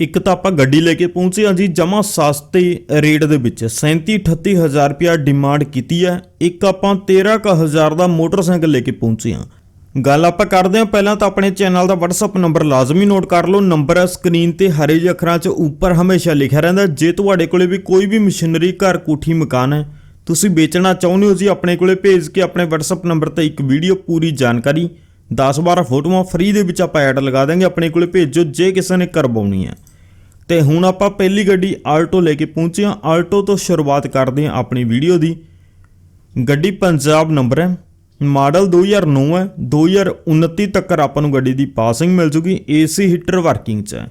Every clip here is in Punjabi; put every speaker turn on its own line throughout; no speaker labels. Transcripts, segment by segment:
ਇੱਕ ਤਾਂ ਆਪਾਂ ਗੱਡੀ ਲੈ ਕੇ ਪਹੁੰਚੇ ਹਾਂ ਜੀ, ਜਮਾ ਸਸਤੇ ਰੇਟ ਦੇ ਵਿੱਚ। 37 38 ਹਜ਼ਾਰ ਰੁਪਿਆ ਡਿਮਾਂਡ ਕੀਤੀ ਹੈ। ਇੱਕ ਆਪਾਂ 13 ਕੁ ਹਜ਼ਾਰ ਦਾ ਮੋਟਰਸਾਈਕਲ ਲੈ ਕੇ ਪਹੁੰਚੇ ਹਾਂ। ਗੱਲ ਆਪਾਂ ਕਰਦੇ ਹਾਂ, ਪਹਿਲਾਂ ਤਾਂ ਆਪਣੇ ਚੈਨਲ ਦਾ WhatsApp ਨੰਬਰ ਲਾਜ਼ਮੀ ਨੋਟ ਕਰ ਲਓ। ਨੰਬਰ ਹੈ ਸਕਰੀਨ ਤੇ ਹਰੇ ਜਿਹੇ ਅੱਖਰਾਂ 'ਚ, ਉੱਪਰ ਹਮੇਸ਼ਾ ਲਿਖਿਆ ਰਹਿੰਦਾ ਜੇ ਤੁਹਾਡੇ ਕੋਲੇ ਵੀ ਕੋਈ ਵੀ ਮਸ਼ੀਨਰੀ, ਘਰ ਕੋਠੀ, ਮਕਾਨ ਹੈ, ਤੁਸੀਂ ਵੇਚਣਾ ਚਾਹੁੰਦੇ ਹੋ ਜੀ, ਆਪਣੇ ਕੋਲੇ ਭੇਜ ਕੇ ਆਪਣੇ WhatsApp ਨੰਬਰ ਤੇ ਇੱਕ ਵੀਡੀਓ ਪੂਰੀ ਜਾਣਕਾਰੀ। 10-12 ਫੋਟੋਆਂ ਫ੍ਰੀ ਦੇ ਵਿੱਚ ਆਪਾਂ ਐਡ ਲਗਾ ਦਾਂਗੇ ਆਪਣੇ ਕੋਲੇ ਭੇਜੋ, ਜੇ ਕਿਸੇ ਨੇ ਕਰਵਾਉਣੀ ਹੈ। ਤੇ ਹੁਣ ਆਪਾਂ ਪਹਿਲੀ ਗੱਡੀ ਆਲਟੋ ਲੈ ਕੇ ਪਹੁੰਚੇ ਹਾਂ। ਆਲਟੋ ਤੋਂ ਸ਼ੁਰੂਆਤ ਕਰਦੇ ਹਾਂ ਆਪਣੀ ਵੀਡੀਓ ਦੀ। ਗੱਡੀ ਪੰਜਾਬ ਨੰਬਰ ਹੈ। ਮਾਡਲ 2009 ਹੈ। 2029 ਤੱਕ ਆਪਾਂ ਨੂੰ ਗੱਡੀ ਦੀ ਪਾਸਿੰਗ ਮਿਲ ਜੂਗੀ। ਏਸੀ, ਹੀਟਰ, ਵਰਕਿੰਗ 'ਚ ਹੈ।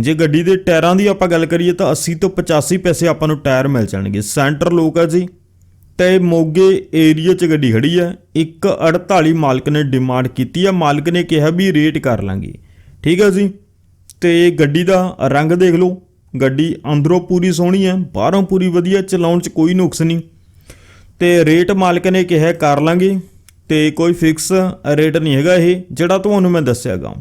ਜੇ ਗੱਡੀ ਦੇ ਟਾਇਰਾਂ ਦੀ ਆਪਾਂ ਗੱਲ ਕਰੀਏ ਤਾਂ 80 ਤੋਂ 85 ਪੈਸੇ ਆਪਾਂ ਨੂੰ ਟਾਇਰ ਮਿਲ ਜਾਣਗੇ। ਸੈਂਟਰ ਲੋਕ ਹੈ ਜੀ। ਤੇ ਮੋਗੇ ਏਰੀਆ 'ਚ ਗੱਡੀ ਖੜੀ ਹੈ। 148 ਮਾਲਕ ਨੇ ਡਿਮਾਂਡ ਕੀਤੀ ਹੈ। ਮਾਲਕ ਨੇ ਕਿਹਾ ਵੀ ਰੇਟ ਕਰ ਲਾਂਗੇ। ਠੀਕ ਹੈ ਜੀ। ਤੇ ਗੱਡੀ ਦਾ ਰੰਗ ਦੇਖ ਲਓ। ਗੱਡੀ ਅੰਦਰੋਂ ਪੂਰੀ ਸੋਹਣੀ ਹੈ, ਬਾਹਰੋਂ ਪੂਰੀ ਵਧੀਆ, ਚਲਾਉਣ 'ਚ ਕੋਈ ਨੁਕਸ ਨਹੀਂ। ਤੇ ਰੇਟ ਮਾਲਕ ਨੇ ਕਿਹਾ ਕਰ ਲਾਂਗੇ। ਤੇ ਕੋਈ ਫਿਕਸ ਰੇਟ ਨਹੀਂ ਹੈਗਾ ਇਹ, ਜਿਹੜਾ ਤੁਹਾਨੂੰ ਮੈਂ ਦੱਸਿਆਗਾ।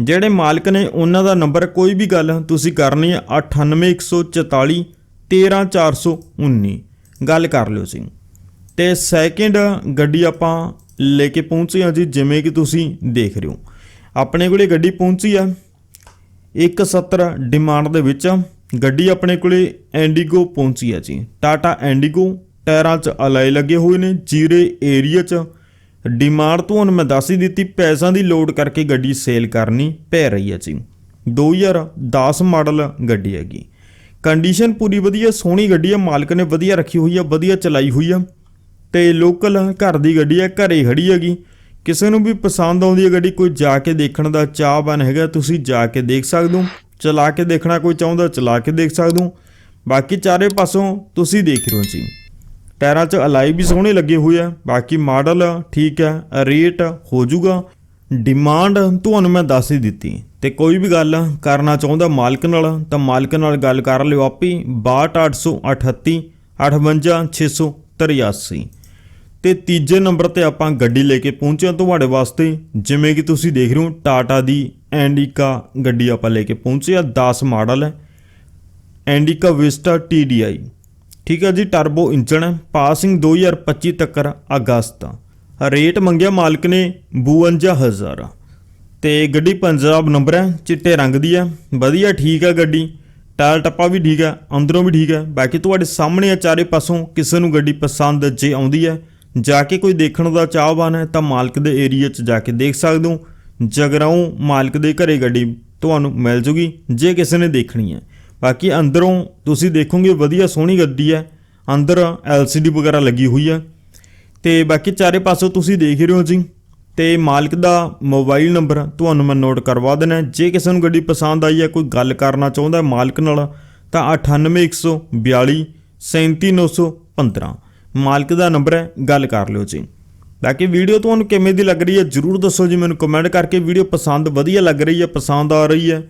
ਜਿਹੜੇ ਮਾਲਕ ਨੇ ਉਹਨਾਂ ਦਾ ਨੰਬਰ ਕੋਈ ਵੀ ਗੱਲ ਤੁਸੀਂ ਕਰਨੀ ਹੈ 98144 13419 ਗੱਲ ਕਰ ਲਿਓ ਸੀ ਤੇ ਸੈਕਿੰਡ ਗੱਡੀ ਆਪਾਂ ਲੈ ਕੇ ਪਹੁੰਚੇ ਹਾਂ ਜੀ, ਜਿਵੇਂ ਕਿ ਤੁਸੀਂ ਦੇਖ ਰਹੇ ਹੋ। ਆਪਣੇ ਕੋਲੇ ਗੱਡੀ ਪਹੁੰਚੀ ਆ। 170 ਡਿਮਾਂਡ ਦੇ ਵਿੱਚ ਗੱਡੀ ਆਪਣੇ ਕੋਲੇ ਐਂਡੀਗੋ ਪਹੁੰਚੀ ਹੈ ਜੀ। ਟਾਟਾ ਐਂਡੀਗੋ ਟਾਇਰਾਂ 'ਚ ਅਲਾਈ ਲੱਗੇ ਹੋਏ ਨੇ, ਜੀਰੇ ਏਰੀਆ 'ਚ। ਡਿਮਾਂਡ ਤੁਹਾਨੂੰ ਮੈਂ ਦੱਸ ਹੀ ਦਿੱਤੀ, ਪੈਸਿਆਂ ਦੀ ਲੋਡ ਕਰਕੇ ਗੱਡੀ ਸੇਲ ਕਰਨੀ ਪੈ ਰਹੀ ਹੈ ਜੀ। 2010 ਮਾਡਲ ਗੱਡੀ ਹੈਗੀ। ਕੰਡੀਸ਼ਨ ਪੂਰੀ ਵਧੀਆ, ਸੋਹਣੀ ਗੱਡੀ ਹੈ, ਮਾਲਕ ਨੇ ਵਧੀਆ ਰੱਖੀ ਹੋਈ ਹੈ, ਵਧੀਆ ਚਲਾਈ ਹੋਈ ਹੈ। ਤੇ ਲੋਕਲ ਘਰ ਦੀ ਗੱਡੀ ਹੈ, ਘਰੇ ਖੜੀ ਹੈਗੀ। ਕਿਸੇ ਨੂੰ ਵੀ ਪਸੰਦ ਆਉਂਦੀ ਹੈ ਗੱਡੀ, ਕੋਈ ਜਾ ਕੇ ਦੇਖਣ ਦਾ ਚਾਹਵਾਨ ਹੈਗਾ, ਤੁਸੀਂ ਜਾ ਕੇ ਦੇਖ ਸਕਦੇ ਹੋ। ਚਲਾ ਕੇ ਦੇਖਣਾ ਕੋਈ ਚਾਹੁੰਦਾ, ਚਲਾ ਕੇ ਦੇਖ ਸਕਦੇ ਹੋ। ਬਾਕੀ ਚਾਰੇ ਪਾਸੋਂ ਤੁਸੀਂ ਦੇਖ ਰਹੇ ਹੋ ਜੀ। ਟਾਇਰਾਂ 'ਚ ਅਲਾਈ ਵੀ ਸੋਹਣੇ ਲੱਗੇ ਹੋਏ ਆ ਬਾਕੀ ਮਾਡਲ ਠੀਕ ਹੈ, ਰੇਟ ਹੋ ਜਾਊਗਾ। ਡਿਮਾਂਡ ਤੁਹਾਨੂੰ ਮੈਂ ਦੱਸ ਹੀ ਦਿੱਤੀ। ਤੇ ਕੋਈ ਵੀ ਗੱਲ ਕਰਨਾ ਚਾਹੁੰਦਾ ਮਾਲਕ ਨਾਲ, ਤਾਂ ਮਾਲਕ ਨਾਲ ਗੱਲ ਕਰ ਲਿਓ ਆਪੀ। 62838 58683 ਤੇ ਤੀਜੇ ਨੰਬਰ ਤੇ ਆਪਾਂ ਗੱਡੀ ਲੈ ਕੇ ਪਹੁੰਚੇ ਹਾਂ ਤੁਹਾਡੇ ਵਾਸਤੇ। ਜਿਵੇਂ ਕਿ ਤੁਸੀਂ ਦੇਖ ਰਹੇ ਹੋ, ਟਾਟਾ ਦੀ ਐਂਡੀਕਾ ਗੱਡੀ ਆਪਾਂ ਲੈ ਕੇ ਪਹੁੰਚੇ ਆ 10 ਮਾਡਲ ਹੈ। ਐਂਡੀਕਾ ਵਿਸਟਾ TDI ਠੀਕ ਹੈ ਜੀ ਟਰਬੋ ਇੰਜਨ ਹੈ ਪਾਸਿੰਗ 2025 ਤੱਕ ਅਗਸਤ। ਰੇਟ ਮੰਗਿਆ ਮਾਲਕ ਨੇ 52000 ਤੇ ਗੱਡੀ ਪੰਜਾਬ ਨੰਬਰ ਹੈ, ਚਿੱਟੇ ਰੰਗ ਦੀ ਹੈ, ਵਧੀਆ ਠੀਕ ਹੈ ਗੱਡੀ। ਟਾਇਰ ਟੱਪਾ ਵੀ ਠੀਕ ਹੈ, ਅੰਦਰੋਂ ਵੀ ਠੀਕ ਹੈ। ਬਾਕੀ ਤੁਹਾਡੇ ਸਾਹਮਣੇ ਆ ਚਾਰੇ ਪਾਸੋਂ ਕਿਸੇ ਨੂੰ ਗੱਡੀ ਪਸੰਦ ਜੇ ਆਉਂਦੀ ਹੈ ਜਾ ਕੇ ਕੋਈ ਦੇਖਣ ਦਾ ਚਾਹਵਾਨ ਹੈ ਤਾਂ ਮਾਲਕ ਦੇ ਏਰੀਆ 'ਚ ਜਾ ਕੇ ਦੇਖ ਸਕਦੇ ਹੋ। ਜਗਰਾਉਂ ਮਾਲਕ ਦੇ ਘਰੇ ਗੱਡੀ ਤੁਹਾਨੂੰ ਮਿਲ ਜੂਗੀ, ਜੇ ਕਿਸੇ ਨੇ ਦੇਖਣੀ ਹੈ। ਬਾਕੀ ਅੰਦਰੋਂ ਤੁਸੀਂ ਦੇਖੋਗੇ ਵਧੀਆ ਸੋਹਣੀ ਗੱਡੀ ਹੈ, ਅੰਦਰ LCD ਵਗੈਰਾ ਲੱਗੀ ਹੋਈ ਹੈ। ਤੇ ਬਾਕੀ ਚਾਰੇ ਪਾਸੋਂ ਤੁਸੀਂ ਦੇਖ ਰਹੇ ਹੋ ਜੀ, ਤੇ ਮਾਲਕ ਦਾ ਮੋਬਾਈਲ ਨੰਬਰ ਤੁਹਾਨੂੰ ਮੈਂ ਨੋਟ ਕਰਵਾ ਦੇਣਾ ਜੇ ਕਿਸੇ ਨੂੰ ਗੱਡੀ ਪਸੰਦ ਆਈ ਹੈ, ਕੋਈ ਗੱਲ ਕਰਨਾ ਚਾਹੁੰਦਾ ਮਾਲਕ ਨਾਲ, ਤਾਂ 98142 37915 ਮਾਲਕ ਦਾ ਨੰਬਰ ਹੈ, ਗੱਲ ਕਰ ਲਿਓ ਜੀ। ਬਾਕੀ ਵੀਡੀਓ ਤੁਹਾਨੂੰ ਕਿਵੇਂ ਦੀ ਲੱਗ ਰਹੀ ਹੈ, ਜਰੂਰ ਦੱਸੋ ਜੀ ਮੈਨੂੰ ਕਮੈਂਟ ਕਰਕੇ। ਵੀਡੀਓ ਪਸੰਦ ਵਧੀਆ ਲੱਗ ਰਹੀ ਹੈ, ਪਸੰਦ ਆ ਰਹੀ ਹੈ,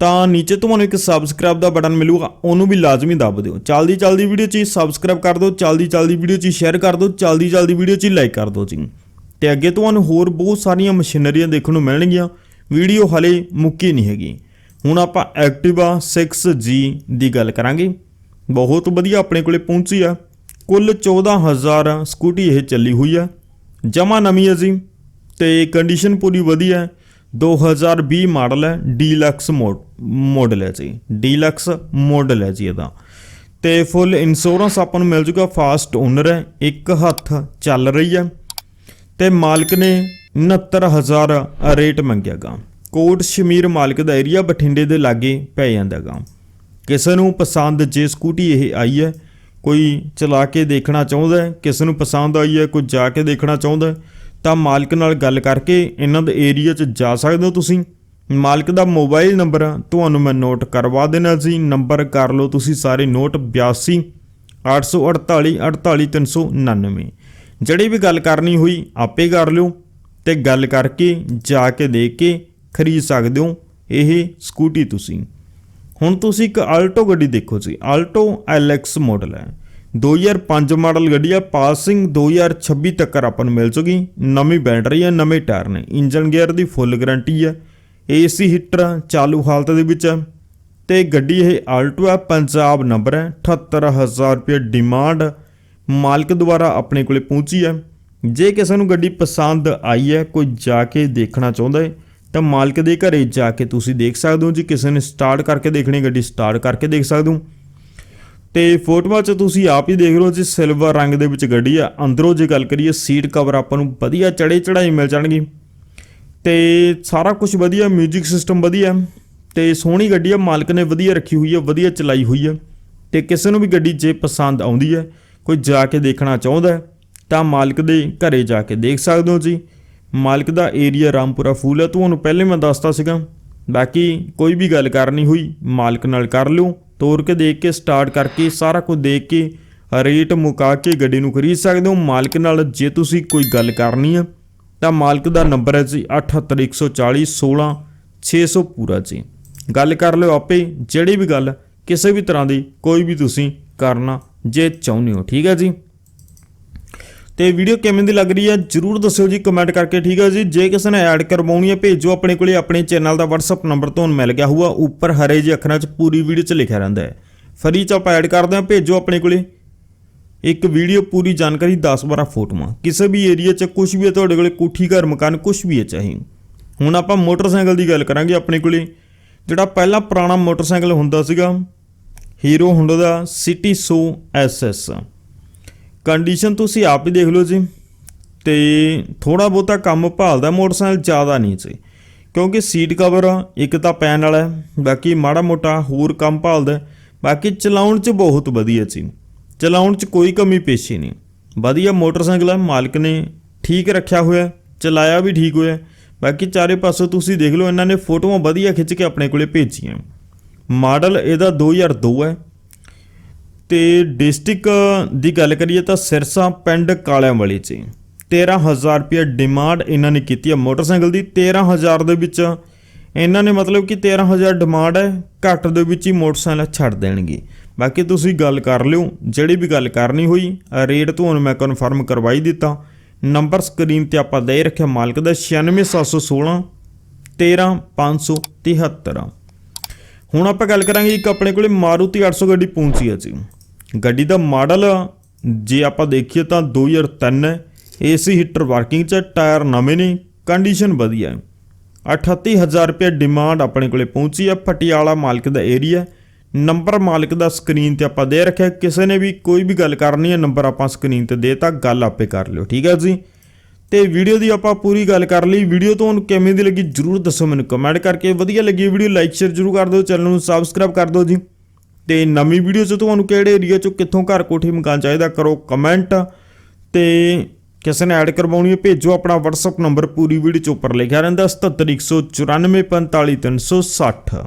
ਤਾਂ ਨੀਚੇ ਤੁਹਾਨੂੰ ਇੱਕ ਸਬਸਕ੍ਰਾਈਬ ਦਾ ਬਟਨ ਮਿਲੂਗਾ, ਉਹਨੂੰ ਵੀ ਲਾਜ਼ਮੀ ਦੱਬ ਦਿਓ। ਚਲਦੀ ਚਲਦੀ ਵੀਡੀਓ 'ਚ ਸਬਸਕ੍ਰਾਈਬ ਕਰ ਦਿਓ, ਚਲਦੀ ਚਲਦੀ ਵੀਡੀਓ 'ਚ ਸ਼ੇਅਰ ਕਰ ਦਿਓ, ਚਲਦੀ ਚਲਦੀ ਵੀਡੀਓ 'ਚ ਲਾਈਕ ਕਰ ਦਿਓ ਜੀ। ਤੇ ਅੱਗੇ ਤੁਹਾਨੂੰ ਹੋਰ ਬਹੁਤ ਸਾਰੀਆਂ ਮਸ਼ੀਨਰੀਆਂ ਦੇਖਣ ਨੂੰ ਮਿਲਣਗੀਆਂ, ਵੀਡੀਓ ਹਲੇ ਮੁੱਕੀ ਨਹੀਂ ਹੈਗੀ। ਹੁਣ ਆਪਾਂ ਐਕਟਿਵਾ 6G ਦੀ ਗੱਲ ਕਰਾਂਗੇ। ਬਹੁਤ ਵਧੀਆ ਆਪਣੇ ਕੋਲੇ ਪਹੁੰਚੀ ਆ। ਕੁੱਲ 14000 ਸਕੂਟੀ ਇਹ ਚੱਲੀ ਹੋਈ ਆ। ਜਮਾ ਨਵੀਂ ਹੈ ਜੀ ਤੇ ਕੰਡੀਸ਼ਨ ਪੂਰੀ ਵਧੀਆ ਹੈ। 2020 ਮਾਡਲ ਹੈ ਡੀਲਕਸ ਮੋਡ ਮਾਡਲ ਹੈ ਜੀ। ਡੀਲਕਸ ਮਾਡਲ ਹੈ ਜੀ ਇਹਦਾ। ਤੇ ਫੁੱਲ ਇੰਸ਼ੋਰੈਂਸ ਆਪਾਂ ਨੂੰ ਮਿਲ ਜੂਗਾ ਫਾਸਟ ਓਨਰ ਹੈ, ਇੱਕ ਹੱਥ ਚੱਲ ਰਹੀ ਹੈ ਤੇ ਮਾਲਕ ਨੇ 69000 ਰੇਟ ਮੰਗਿਆਗਾ ਕੋਟ ਸ਼ਮੀਰ ਮਾਲਕ ਦਾ ਏਰੀਆ ਬਠਿੰਡੇ ਦੇ ਲਾਗੇ ਪੈ ਜਾਂਦਾਗਾ ਕਿਸੇ ਨੂੰ ਪਸੰਦ ਜੇ ਸਕੂਟੀ ਇਹ ਆਈ ਹੈ ਕੋਈ ਚਲਾ ਕੇ ਦੇਖਣਾ ਚਾਹੁੰਦਾ ਹੈ, ਕਿਸੇ ਨੂੰ ਪਸੰਦ ਆਈ ਹੈ, ਕੋਈ ਜਾ ਕੇ ਦੇਖਣਾ ਚਾਹੁੰਦਾ ਹੈ, ਤਾਂ ਮਾਲਕ ਨਾਲ ਗੱਲ ਕਰਕੇ ਇਹਨਾਂ ਦੇ ਏਰੀਆ 'ਚ ਜਾ ਸਕਦੇ ਹੋ ਤੁਸੀਂ। ਮਾਲਕ ਦਾ ਮੋਬਾਈਲ ਨੰਬਰ ਤੁਹਾਨੂੰ ਮੈਂ ਨੋਟ ਕਰਵਾ ਦੇਣਾ ਸੀ। ਨੰਬਰ ਕਰ ਲਓ ਤੁਸੀਂ ਸਾਰੇ ਨੋਟ 82 848 48399 ਜਿਹੜੀ ਵੀ ਗੱਲ ਕਰਨੀ ਹੋਈ, ਆਪੇ ਕਰ ਲਿਓ ਤੇ ਗੱਲ ਕਰਕੇ ਜਾ ਕੇ ਦੇਖ ਕੇ ਖਰੀਦ ਸਕਦੇ ਹੋ, ਇਹ ਸਕੂਟੀ ਤੁਸੀਂ। ਹੁਣ ਤੁਸੀਂ ਇੱਕ ਆਲਟੋ ਗੱਡੀ ਦੇਖੋ ਜੀ। ਆਲਟੋ LX ਮਾਡਲ ਹੈ। 2005 ਮਾਡਲ ਗੱਡੀ ਆ। ਪਾਸਿੰਗ 2026 ਤੱਕ ਆਪਾਂ ਨੂੰ ਮਿਲ ਜੂਗੀ। ਨਵੀਂ ਬੈਟਰੀ ਹੈ, ਨਵੇਂ ਟਾਇਰ ਨੇ। ਇੰਜਨ ਗੇਅਰ ਦੀ ਫੁੱਲ ਗਾਰੰਟੀ ਹੈ। ਏਸੀ ਹੀਟਰ ਚਾਲੂ ਹਾਲਤ ਦੇ ਵਿੱਚ ਹੈ। ਤੇ ਗੱਡੀ ਇਹ ਆਲਟੋ ਹੈ, ਪੰਜਾਬ ਨੰਬਰ ਹੈ। 78000 ਰੁਪਏ ਡਿਮਾਂਡ ਮਾਲਕ ਦੁਆਰਾ ਆਪਣੇ ਕੋਲੇ ਪਹੁੰਚੀ ਹੈ। ਜੇ ਕਿਸੇ ਨੂੰ ਗੱਡੀ ਪਸੰਦ ਆਈ ਹੈ, ਕੋਈ ਜਾ ਕੇ ਦੇਖਣਾ ਚਾਹੁੰਦਾ ਹੈ ਤਾਂ ਮਾਲਕ ਦੇ ਘਰੇ ਜਾ ਕੇ ਤੁਸੀਂ ਦੇਖ ਸਕਦੇ ਹੋ ਜੀ, ਕਿਸੇ ਨੇ ਸਟਾਰਟ ਕਰਕੇ ਦੇਖਣੀ ਗੱਡੀ ਸਟਾਰਟ ਕਰਕੇ ਦੇਖ ਸਕਦੇ ਹੋ। ਤੇ ਫੋਟੋਆਂ 'ਚ ਤੁਸੀਂ ਆਪ ਹੀ ਦੇਖ ਲਓ ਜੀ ਸਿਲਵਰ ਰੰਗ ਦੇ ਵਿੱਚ ਗੱਡੀ ਆ। ਅੰਦਰੋਂ ਜੇ ਗੱਲ ਕਰੀਏ ਸੀਟ ਕਵਰ ਆਪਾਂ ਨੂੰ ਵਧੀਆ ਚੜੇ ਚੜਾਈ ਮਿਲ ਜਾਣਗੀ। ਤੇ ਸਾਰਾ ਕੁਝ ਵਧੀਆ 뮤직 ਸਿਸਟਮ ਵਧੀਆ। ਤੇ ਸੋਹਣੀ ਗੱਡੀ ਆ, ਮਾਲਕ ਨੇ ਵਧੀਆ ਰੱਖੀ ਹੋਈ ਹੈ ਵਧੀਆ ਚਲਾਈ ਹੋਈ ਹੈ ਤੇ ਕਿਸੇ ਨੂੰ ਵੀ ਗੱਡੀ ਜੇ ਪਸੰਦ ਆਉਂਦੀ ਹੈ ਕੋਈ ਜਾ ਕੇ ਦੇਖਣਾ ਚਾਹੁੰਦਾ, ਤਾਂ ਮਾਲਕ ਦੇ ਘਰੇ ਜਾ ਕੇ ਦੇਖ ਸਕਦੇ ਹੋ ਜੀ। ਮਾਲਕ ਦਾ ਏਰੀਆ ਰਾਮਪੁਰਾ ਫੂਲ ਹੈ ਤੁਹਾਨੂੰ ਪਹਿਲੇ ਮੈਂ ਦੱਸਤਾ ਸੀਗਾ। ਬਾਕੀ ਕੋਈ ਵੀ ਗੱਲ ਕਰਨੀ ਹੋਈ, ਮਾਲਕ ਨਾਲ ਕਰ ਲਿਓ। ਤੋਰ ਕੇ ਦੇਖ ਕੇ, ਸਟਾਰਟ ਕਰਕੇ, ਸਾਰਾ ਕੁਝ ਦੇਖ ਕੇ, ਰੇਟ ਮੁਕਾ ਕੇ ਗੱਡੀ ਨੂੰ ਖਰੀਦ ਸਕਦੇ ਹੋ। ਮਾਲਕ ਨਾਲ ਜੇ ਤੁਸੀਂ ਕੋਈ ਗੱਲ ਕਰਨੀ ਆ, ਤਾਂ ਮਾਲਕ ਦਾ ਨੰਬਰ ਹੈ ਜੀ 78140 16600 ਪੂਰਾ ਜੀ। ਗੱਲ ਕਰ ਲਿਓ ਆਪੇ, ਜਿਹੜੀ ਵੀ ਗੱਲ, ਕਿਸੇ ਵੀ ਤਰ੍ਹਾਂ ਦੀ, ਕੋਈ ਵੀ ਤੁਸੀਂ ਕਰਨਾ, ਜੇ ਚਾਹੁੰਦੇ ਹੋ, ਠੀਕ ਹੈ ਜੀ? ਤੇ ਵੀਡੀਓ ਕਿਵੇਂ ਦੀ ਲੱਗ ਰਹੀ ਹੈ, ਜਰੂਰ ਦੱਸਿਓ ਜੀ ਕਮੈਂਟ ਕਰਕੇ, ਠੀਕ ਹੈ ਜੀ? ਜੇ ਕਿਸੇ ਨੇ ਐਡ ਕਰਵਾਉਣੀ ਹੈ, ਭੇਜੋ ਆਪਣੇ ਕੋਲੇ, ਆਪਣੇ ਚੈਨਲ ਦਾ WhatsApp ਨੰਬਰ ਤੁਹਾਨੂੰ ਮਿਲ ਗਿਆ ਹੋਊਗਾ, ਉੱਪਰ ਹਰੇ ਜਿਹੇ ਅੱਖਰਾਂ 'ਚ ਪੂਰੀ ਵੀਡੀਓ 'ਚ ਲਿਖਿਆ ਰਹਿੰਦਾ ਹੈ। ਫਰੀ 'ਚ ਆਪਾਂ ਐਡ ਕਰਦੇ ਹਾਂ, ਭੇਜੋ ਆਪਣੇ ਕੋਲੇ। ਇੱਕ ਵੀਡੀਓ ਪੂਰੀ ਜਾਣਕਾਰੀ 10-12 ਫੋਟੋਆਂ। ਕਿਸੇ ਵੀ ਏਰੀਆ 'ਚ ਕੁਝ ਵੀ ਹੈ, ਤੁਹਾਡੇ ਕੋਲੇ ਕੋਠੀ, ਘਰ, ਮਕਾਨ ਕੁਝ ਵੀ ਹੈ ਚਾਹੀ। ਹੁਣ ਆਪਾਂ ਮੋਟਰਸਾਈਕਲ ਦੀ ਗੱਲ ਕਰਾਂਗੇ ਆਪਣੇ ਕੋਲੇ। ਜਿਹੜਾ ਪਹਿਲਾ ਪੁਰਾਣਾ ਮੋਟਰਸਾਈਕਲ ਹੁੰਦਾ ਸੀਗਾ ਹੀਰੋ ਹੁੰਡਾ ਦਾ ਸਿਟੀ 100 ਐਸਐਸ ਕੰਡੀਸ਼ਨ ਤੁਸੀਂ ਆਪ ਹੀ ਦੇਖ ਲਓ ਜੀ। ਤੇ ਥੋੜਾ ਬਹੁਤਾ ਕੰਮ ਭਾਲਦਾ ਮੋਟਰਸਾਈਕਲ, ਜ਼ਿਆਦਾ ਨਹੀਂ ਸੀ ਕਿਉਂਕਿ ਸੀਟ ਕਵਰ ਇੱਕ ਤਾਂ ਪੈਨ ਵਾਲਾ ਬਾਕੀ ਮਾੜਾ ਮੋਟਾ ਹੋਰ ਕੰਮ ਭਾਲਦਾ ਬਾਕੀ ਚਲਾਉਣ 'ਚ ਬਹੁਤ ਵਧੀਆ ਸੀ ਚਲਾਉਣ 'ਚ ਕੋਈ ਕਮੀ, ਪੇਸ਼ੀ ਨਹੀਂ। ਵਧੀਆ ਮੋਟਰਸਾਈਕਲ ਹੈ ਮਾਲਕ ਨੇ ਠੀਕ ਰੱਖਿਆ ਹੋਇਆ ਚਲਾਇਆ ਵੀ ਠੀਕ ਹੋਇਆ ਬਾਕੀ ਚਾਰੇ ਪਾਸੋਂ ਤੁਸੀਂ ਦੇਖ ਲਓ, ਇਹਨਾਂ ਨੇ ਫੋਟੋਆਂ ਵਧੀਆ ਖਿੱਚ ਕੇ ਆਪਣੇ ਕੋਲੇ ਭੇਜੀਆਂ। ਮਾਡਲ ਇਹਦਾ 2002 ਹੈ। ਤੇ ਡਿਸਟ੍ਰਿਕਟ ਦੀ ਗੱਲ ਕਰੀਏ ਤਾਂ ਸਿਰਸਾ ਪਿੰਡ ਕਾਲਿਆਂਵਾਲੀ 'ਚ 13000 ਰੁਪਏ ਡਿਮਾਂਡ ਇਹਨਾਂ ਨੇ ਕੀਤੀ ਹੈ ਮੋਟਰਸਾਈਕਲ ਦੀ। 13000 ਦੇ ਵਿੱਚ ਇਹਨਾਂ ਨੇ ਮਤਲਬ ਕਿ 13000 ਡਿਮਾਂਡ ਹੈ, ਘੱਟ ਦੇ ਵਿੱਚ ਹੀ ਮੋਟਰਸਾਈਕਲ ਛੱਡ ਦੇਣਗੇ। ਬਾਕੀ ਤੁਸੀਂ ਗੱਲ ਕਰ ਲਿਓ, ਜਿਹੜੀ ਵੀ ਗੱਲ ਕਰਨੀ ਹੋਈ, ਰੇਟ ਤੁਹਾਨੂੰ ਮੈਂ ਕਨਫਰਮ ਕਰਵਾਈ ਦਿੱਤਾ। ਨੰਬਰ ਸਕਰੀਨ ਤੇ ਆਪਾਂ ਦੇ ਰੱਖਿਆ ਮਾਲਕ ਦਾ 96716 13573 ਹੁਣ ਆਪਾਂ ਗੱਲ ਕਰਾਂਗੇ ਇੱਕ ਆਪਣੇ ਕੋਲੇ ਮਾਰੂਤੀ 800 ਗੱਡੀ ਪਹੁੰਚੀ ਹੈ ਜੀ। ਗੱਡੀ ਦਾ ਮਾਡਲ, ਜੇ ਆਪਾਂ ਦੇਖੀਏ ਤਾਂ 2003 ਹੈ। ਏਸੀ ਹੀਟਰ ਵਰਕਿੰਗ ਚ, ਟਾਇਰ ਨਵੇਂ ਨੇ, ਕੰਡੀਸ਼ਨ ਵਧੀਆ ਹੈ। 38000 ਰੁਪਏ ਡਿਮਾਂਡ ਆਪਣੇ ਕੋਲੇ ਪਹੁੰਚੀ ਆ ਪਟਿਆਲਾ ਮਾਲਕ ਦਾ ਏਰੀਆ ਨੰਬਰ ਮਾਲਕ ਦਾ ਸਕਰੀਨ ਤੇ ਆਪਾਂ ਦੇ ਰੱਖਿਆ, ਕਿਸੇ ਨੇ ਵੀ ਕੋਈ ਵੀ ਗੱਲ ਕਰਨੀ ਹੈ, ਨੰਬਰ ਆਪਾਂ ਸਕਰੀਨ ਤੇ ਦੇਤਾ, ਗੱਲ ਆਪੇ ਕਰ ਲਿਓ, ਠੀਕ ਹੈ ਜੀ? ਤੇ ਵੀਡੀਓ ਦੀ ਆਪਾਂ ਪੂਰੀ ਗੱਲ ਕਰ ਲਈ ਵੀਡੀਓ ਤੁਹਾਨੂੰ ਕਿਵੇਂ ਦੀ ਲੱਗੀ, ਜਰੂਰ ਦੱਸੋ ਮੈਨੂੰ ਕਮੈਂਟ ਕਰਕੇ, ਵਧੀਆ ਲੱਗੀ ਵੀਡੀਓ ਲਾਈਕ ਸ਼ੇਅਰ ਜਰੂਰ ਕਰ ਦਿਓ, ਚੈਨਲ ਨੂੰ ਸਬਸਕ੍ਰਾਈਬ ਕਰ ਦਿਓ ਜੀ। ਤੇ ਨਵੀਂ ਵੀਡੀਓ 'ਚ ਤੁਹਾਨੂੰ ਕਿਹੜੇ ਏਰੀਆ 'ਚੋਂ ਕਿੱਥੋਂ ਘਰ ਕੋਠੀ ਮਕਾਨ ਚਾਹੀਦਾ ਕਰੋ ਕਮੈਂਟ ਤੇ ਕਿਸੇ ਨੇ ਐਡ ਕਰਵਾਉਣੀ ਹੈ, ਭੇਜੋ ਆਪਣਾ WhatsApp ਨੰਬਰ ਪੂਰੀ ਵੀਡੀਓ 'ਚ ਉੱਪਰ ਲਿਖਿਆ ਰਹਿੰਦਾ 77194 45360